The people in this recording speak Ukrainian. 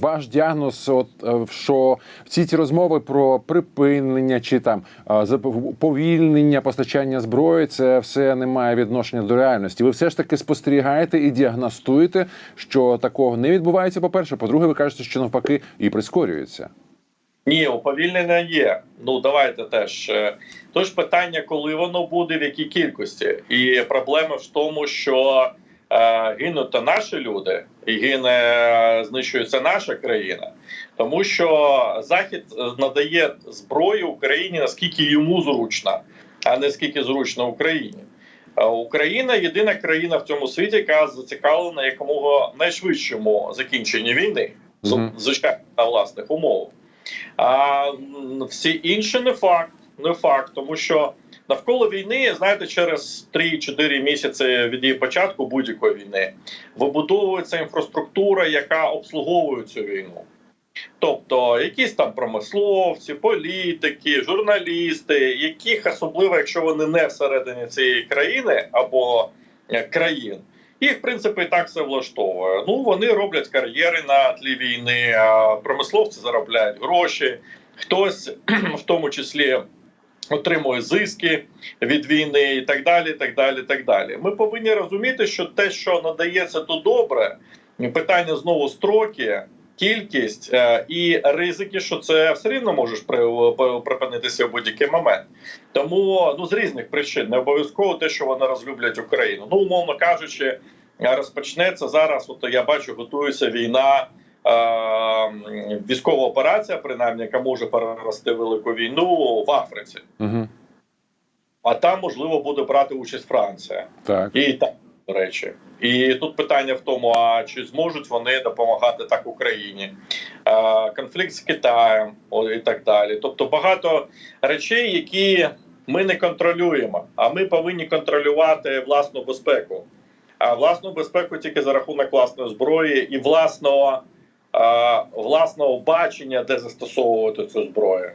ваш діагноз, от е, що всі ці розмови про припинення чи там е, повільнення постачання зброї, це все не має відношення до реальності. Ви все ж таки спостерігаєте і діагностуєте, що такого не відбувається. По перше, по-друге, ви кажете, що навпаки і прискорюється. Ні, уповільнення є. Ну давайте теж. е, Тож питання, коли воно буде, в якій кількості, і проблема в тому, що гинуть то наші люди, і гине е, знищується наша країна, тому що Захід е, надає зброю Україні наскільки йому зручно, а не скільки зручно Україні. Е, Україна єдина країна в цьому світі, яка зацікавлена якомога найшвидшому закінченні війни, звичайно, на власних умовах. А всі інші не факт, не факт, тому що навколо війни, знаєте, через 3-4 місяці від її початку будь-якої війни вибудовується інфраструктура, яка обслуговує цю війну. Тобто, якісь там промисловці, політики, журналісти, яких особливо, якщо вони не всередині цієї країни або е, країн, їх в принципі і так все влаштовує. Ну вони роблять кар'єри на тлі війни, а промисловці заробляють гроші, хтось в тому числі. Отримує зиски від війни і так далі. так далі, так далі. Ми повинні розуміти, що те, що надається, то добре. Питання знову строки, кількість е, і ризики, що це все рівно можеш при- припинитися в будь-який момент. Тому ну з різних причин не обов'язково те, що вони розлюблять Україну. Ну, умовно кажучи, розпочнеться зараз. От я бачу, готується війна. Е, м, Військова операція, принаймні, яка може перерости велику війну в Африці, Угу. а там можливо буде брати участь Франція Так. і так до речі. І тут питання в тому: а чи зможуть вони допомагати так Україні? Е, Конфлікт з Китаєм і так далі. Тобто багато речей, які ми не контролюємо, а ми повинні контролювати власну безпеку. А власну безпеку тільки за рахунок власної зброї і власного, власного бачення, де застосовувати цю зброю.